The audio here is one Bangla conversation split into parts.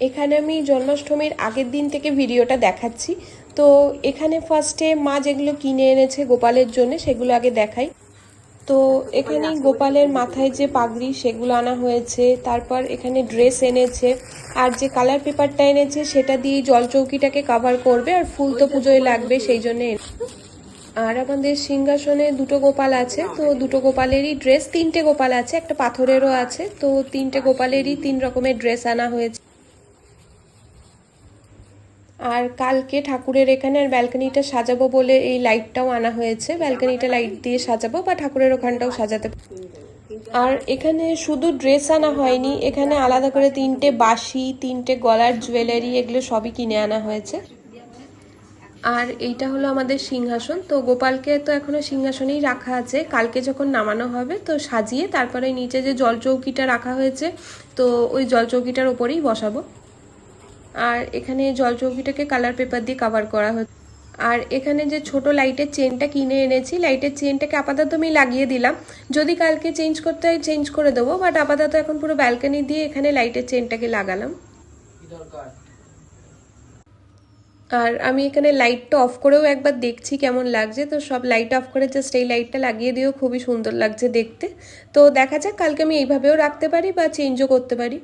এখানে আমি জন্মাষ্টমীর আগের দিন থেকে ভিডিওটা দেখাচ্ছি। তো এখানে ফার্স্টে মা যেগুলো কিনে এনেছে গোপালের জন্য, সেগুলো আগে দেখাই। তো এখানে গোপালের মাথায় যে পাগড়ি, সেগুলো আনা হয়েছে। তারপর এখানে ড্রেস এনেছে। আর যে কালার পেপারটা এনেছে, সেটা দিয়ে জল চৌকিটাকে কভার করবে আর ফুল তো পুজোয় লাগবে, সেই জন্য আর আমাদের সিংহাসনে দুটো গোপাল আছে। তো দুটো গোপালেরই ড্রেস তিনটে গোপাল আছে, একটা পাথরেরও আছে। তো তিনটে গোপালেরই তিন রকমের ড্রেস আনা হয়েছে। আর কালকে ঠাকুরের এখানে আর ব্যালকনিটা সাজাবো বলে এই লাইটটাও আনা হয়েছে। ব্যালকনিটা লাইট দিয়ে সাজাবো বা ঠাকুরের ওখানটাও সাজাতে আর এখানে শুধু ড্রেস আনা হয়নি, এখানে আলাদা করে তিনটে বাঁশি, তিনটে গলার জুয়েলারি এগুলো সবই কিনে আনা হয়েছে। আর এইটা হলো আমাদের সিংহাসন। তো গোপালকে তো এখনও সিংহাসনেই রাখা আছে। কালকে যখন নামানো হবে তো সাজিয়ে তারপরে নিচে যে জলচৌকিটা রাখা হয়েছে, তো ওই জলচৌকিটার ওপরেই বসাবো। আর এখানে জলচৌকিটাকে কালার পেপার দিয়ে কভার করা হচ্ছে। আর এখানে যে ছোট লাইটের চেনটা কিনে এনেছি লাইটের চেনটাকে আপাতত আমি লাগিয়ে দিলাম। যদি কালকে চেঞ্জ করতে হয় চেঞ্জ করে দেবো বাট আপাতত এখন পুরো ব্যালকনি দিয়ে এখানে লাইটের চেনটাকে লাগালাম। আর আমি এখানে লাইটটা অফ করেও একবার দেখছি কেমন লাগছে। তো সব লাইট অফ করে জাস্ট এই লাইটটা লাগিয়ে দিয়েও খুবই সুন্দর লাগছে দেখতে। তো দেখা যাক, কালকে আমি এইভাবেও রাখতে পারি বা চেঞ্জও করতে পারি।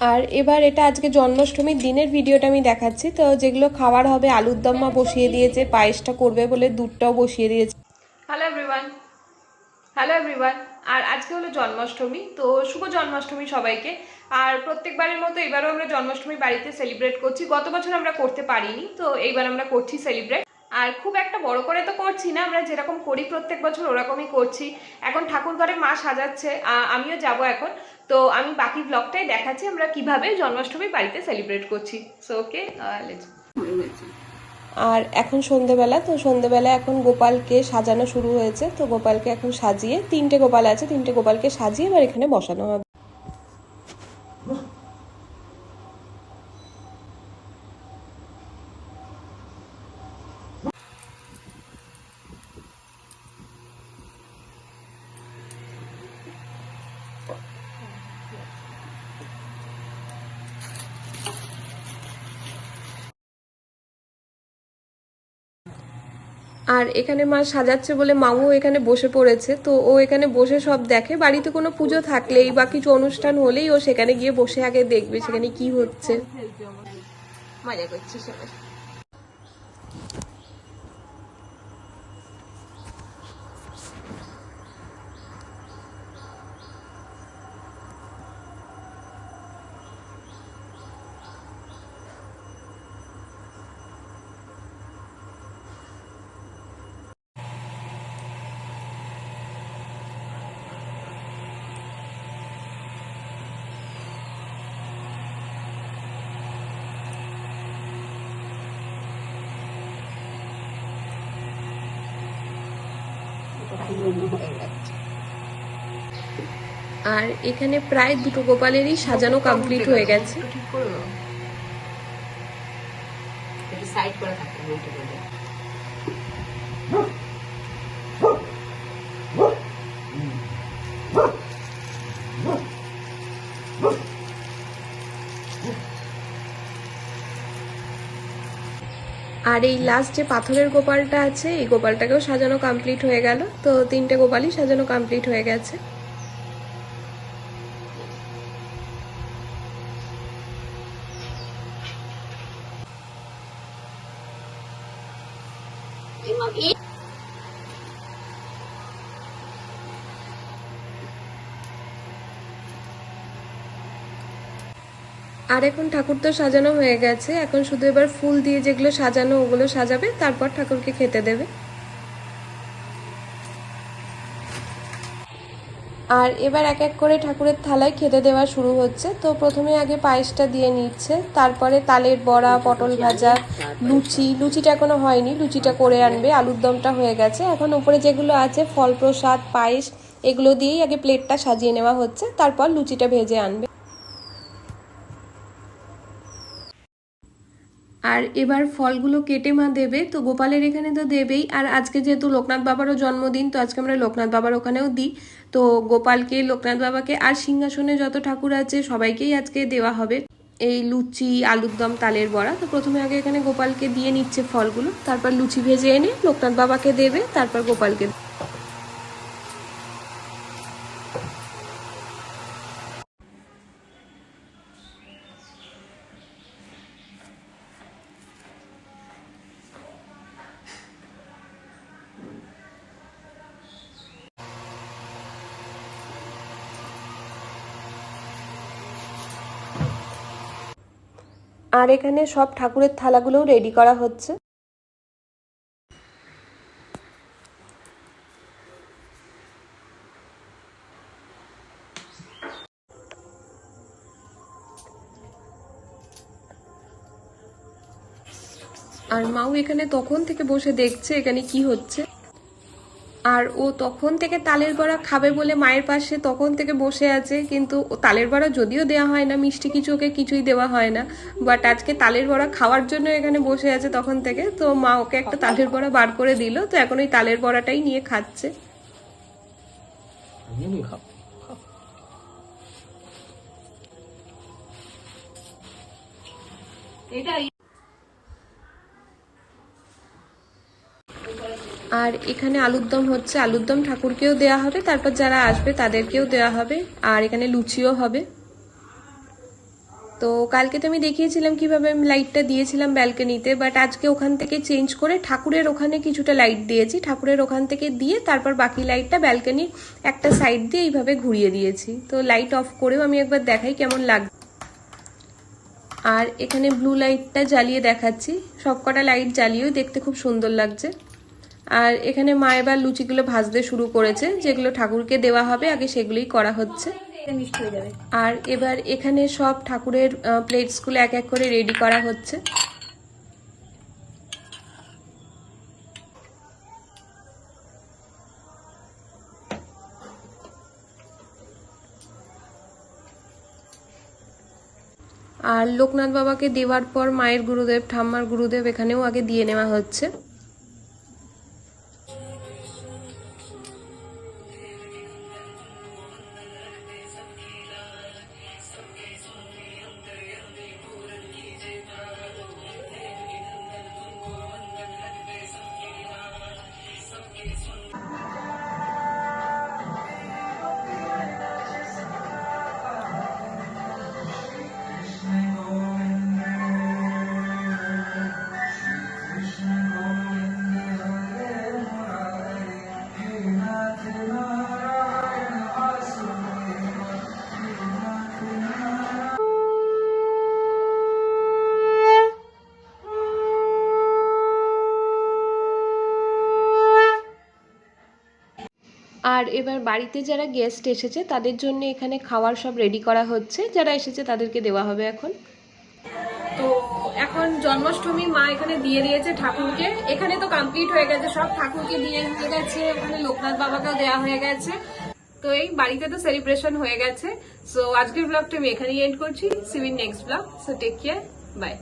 আর এবার এটা আজকে জন্মাষ্টমীর দিনের ভিডিওটা আমি দেখাচ্ছি। তো যেগুলো খাবার হবে, আলুর দম্মা বসিয়ে দিয়েছে, পায়েসটা করবে বলে দুধটাও বসিয়ে দিয়েছে। হ্যালো এভরিওয়ান হ্যালো এভরিওয়ান আর আজকে হলো জন্মাষ্টমী, তো শুভ জন্মাষ্টমী সবাইকে। আর প্রত্যেকবারের মতো এবারও আমরা জন্মাষ্টমী বাড়িতে সেলিব্রেট করছি। গত বছর আমরা করতে পারিনি, তো এইবার আমরা করছি সেলিব্রেট আর খুব একটা বড় করে তো করছি না, আমরা যেরকম করি প্রত্যেক বছর ওরকমই করছি। এখন ঠাকুর ঘরে মা সাজাচ্ছে আমিও যাব এখন। তো আমি বাকি ব্লগটাই দেখাচ্ছি, আমরা কীভাবে জন্মাষ্টমী বাড়িতে সেলিব্রেট করছি। সো ওকে আর এখন সন্ধেবেলা, তো সন্ধেবেলা এখন গোপালকে সাজানো শুরু হয়েছে। তো গোপালকে এখন সাজিয়ে, তিনটে গোপাল আছে, তিনটে গোপালকে সাজিয়ে এবার এখানে বসানো হবে। আর এখানে মা সাজাচ্ছে বলে মাও এখানে বসে পড়েছে। তো ও এখানে বসে সব দেখে। বাড়িতে কোনো পুজো থাকলেই বা কিছু অনুষ্ঠান হলেই ও সেখানে গিয়ে বসে আগে দেখবে সেখানে কি হচ্ছে। মজা করছে সবাই আর এখানে প্রায় দুটো গোপালেরই সাজানো কমপ্লিট হয়ে গেছে। উল্টো আর এই লাস্ট যে পাথরের গোপালটা আছে, এই গোপালটাকেও সাজানো কমপ্লিট হয়ে গেল। তো তিনটে গোপালই সাজানো কমপ্লিট হয়ে গেছে। আর এখন ঠাকুর তো সাজানো হয়ে গেছে। এখন শুধু এবার ফুল দিয়ে যেগুলো সাজানো, ওগুলো সাজাবে, তারপর ঠাকুরকে খেতে দেবে। আর এবার এক এক করে ঠাকুরের থালায় খেতে দেওয়া শুরু হচ্ছে। তো প্রথমে আগে পায়েসটা দিয়ে নিচ্ছে, তারপরে তালের বড়া, পটল ভাজা, লুচি। লুচিটা এখনও হয়নি, লুচিটা করে আনবে। আলুর দমটা হয়ে গেছে। এখন উপরে যেগুলো আছে ফল প্রসাদ পায়েস, এগুলো দিয়েই আগে প্লেটটা সাজিয়ে নেওয়া হচ্ছে। তারপর লুচিটা ভেজে আনবে। আর এবার ফলগুলো কেটে মা দেবে, তো গোপালের এখানে তো দেবেই। আর আজকে যেহেতু লোকনাথ বাবারও জন্মদিন, তো আজকে আমরা লোকনাথ বাবার ওখানেও দিই। তো গোপালকে, লোকনাথ বাবাকে আর সিংহাসনে যত ঠাকুর আছে, সবাইকেই আজকে দেওয়া হবে। এই লুচি, আলুর দম, তালের বড়া। তো প্রথমে আগে এখানে গোপালকে দিয়ে নিচ্ছে ফলগুলো। তারপর লুচি ভেজে এনে লোকনাথ বাবাকে দেবে, তারপর গোপালকে আর এখানে সব ঠাকুরের থালাগুলোও রেডি করা হচ্ছে। আর মাও এখানে তখন থেকে বসে দেখছে এখানে কি হচ্ছে। আর ও তখন থেকে তালের বড়া খাবে বলে মায়ের পাশে তখন থেকে বসে আছে কিন্তু ও তালের বড়া যদিও দেওয়া হয় না মিষ্টি কিছু ওকে কিছুই দেওয়া হয় না বাট আজকে তালের বড়া খাওয়ার জন্য এখানে বসে আছে তখন থেকে। তো মা ওকে একটা তালের বড়া বার করে দিল তো এখন ওই তালের বড়াটাই নিয়ে খাচ্ছে। আমিও নিয়ে খাব। এটা আর এখানে আলুর দম হচ্ছে, আলুর দম ঠাকুরকেও দেওয়া হবে, তারপর যারা আসবে তাদেরকেও দেওয়া হবে, আর এখানে লুচিও হবে। তো কালকে তো আমি দেখিয়েছিলাম কীভাবে আমি লাইটটা দিয়েছিলাম ব্যালকনিতে বাট আজকে ওখান থেকে চেঞ্জ করে ঠাকুরের ওখানে কিছুটা লাইট দিয়েছি। ঠাকুরের ওখান থেকে দিয়ে তারপর বাকি লাইটটা ব্যালকনির একটা সাইড দিয়ে এইভাবে ঘুরিয়ে দিয়েছি। তো লাইট অফ করেও আমি একবার দেখাই কেমন লাগবে আর এখানে ব্লু লাইটটা জ্বালিয়ে দেখাচ্ছি। সবকটা লাইট জ্বালিয়েও দেখতে খুব সুন্দর লাগছে। আর এখানে মা এবার লুচিগুলো ভাজতে শুরু করেছে, যেগুলো ঠাকুরকে দেওয়া হবে, আগে সেগুলোই করা হচ্ছে। আর এবার এখানে সব ঠাকুরের প্লেটসগুলো এক এক করে রেডি করা হচ্ছে। আর লোকনাথ বাবাকে দেওয়ার পর মায়ের গুরুদেব, ঠাম্মার গুরুদেব এখানেও আগে দিয়ে নেওয়া হচ্ছে। আর এবার বাড়িতে যারা গেস্ট এসেছে, তাদের জন্য এখানে খাওয়ার সব রেডি করা হচ্ছে। যারা এসেছে, তাদেরকে দেওয়া হবে এখন। তো এখন জন্মাষ্টমী মা এখানে দিয়ে দিয়েছে ঠাকুরকে। এখানে তো কমপ্লিট হয়ে গেছে, সব ঠাকুরকে দিয়ে হয়ে গেছে। ওখানে লোকনাথ বাবাকেও দেওয়া হয়ে গেছে। তো এই বাড়িতে তো সেলিব্রেশন হয়ে গেছে। সো আজকের ব্লগটা আমি এখানেই এন্ড করছি। See you in next blog so take care bye